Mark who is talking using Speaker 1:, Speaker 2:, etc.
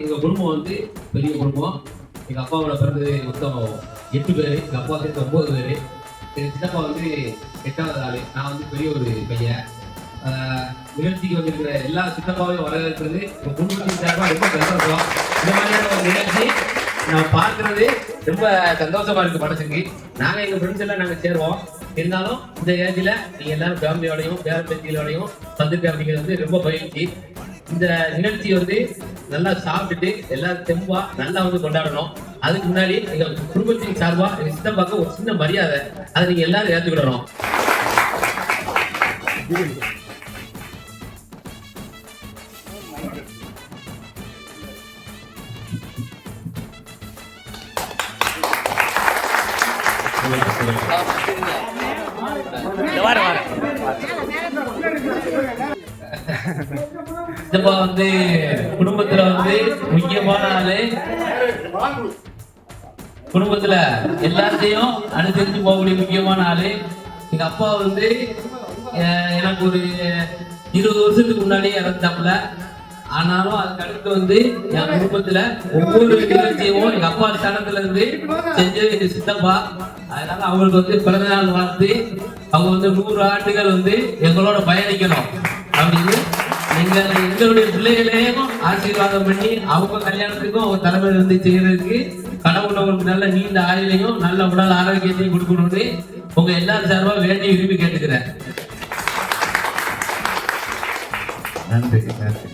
Speaker 1: எங்கள் குடும்பம் வந்து பெரிய குடும்பம். எங்க அப்பாவோட பிறந்தது மொத்தம் எட்டு பேர். எங்கள் அப்பா சேர்த்து ஒம்பது பேர். எங்கள் சித்தப்பா வந்து எட்டாவது ஆள். நான் வந்து பெரிய ஒரு பையன். நிகழ்ச்சிக்கு வந்திருக்கிற எல்லா சித்தப்பாவையும் வரவேற்கிறது எங்கள் குடும்பத்தின் சார்பாக ரொம்ப சந்தோஷம். இந்த மாதிரியான ஒரு நிகழ்ச்சி நான் பார்க்கறது ரொம்ப சந்தோஷமா இருக்கு மனசுக்கு. நாங்கள் எங்கள் ஃப்ரெண்ட்ஸ் எல்லாம் நாங்கள் சேருவோம். இருந்தாலும் இந்த ஏஜில் நீங்கள் எல்லாரும் ஃபேமிலியோடையும் பேர பேத்திகளோடையும் வந்துட்டு அப்படிங்கிறது வந்து ரொம்ப பயிற்சி இந்த நிகழ்ச்சி வந்து நல்லா சாப்பிட்டுட்டு எல்லாரும் தெம்பா நல்லா வந்து கொண்டாடணும். அதுக்கு முன்னாடி எங்க குடும்பத்தின் சார்பா எங்க சித்தப்பாக்கு ஒரு சின்ன மரியாதை. அதை நீங்க எல்லாரும் ஏத்துக்கிடணும் சித்தப்பா வந்து குடும்பத்துல வந்து முக்கியமான ஆளு. குடும்பத்துல எல்லாத்தையும் அனுசரிச்சு போகக்கூடிய முக்கியமான ஆளு. எங்க அப்பா வந்து எனக்கு ஒரு இருபது வருஷத்துக்கு முன்னாடியே இறந்தாப்புல ஆனாலும் அதுக்கு அடுத்து வந்து என் குடும்பத்துல ஒவ்வொரு நிகழ்ச்சியும் எங்க அப்பா ஸ்தானத்துல இருந்து செஞ்சது எங்க சித்தப்பா. அதனால அவங்களுக்கு வந்து பிறந்த நாள் வாழ்த்து. அவங்க வந்து நூறு ஆண்டுகள் வந்து எங்களோட பயணிக்கணும். அப்படின்னு நீங்கள் எங்களுடைய பிள்ளைகளையும் ஆசீர்வாதம் பண்ணி அவங்க கல்யாணத்துக்கும் அவங்க தலைமையில இருந்து செய்யறதுக்கு கடவுள் அவங்களுக்கு நல்ல நீண்ட ஆயுளையும் நல்ல உடல் ஆரோக்கியத்தையும் கொடுக்கணும்னு உங்க எல்லாரும் சார்பா வேண்டி விரும்பி கேட்டுக்கிறேன்.
Speaker 2: நன்றி நன்றி.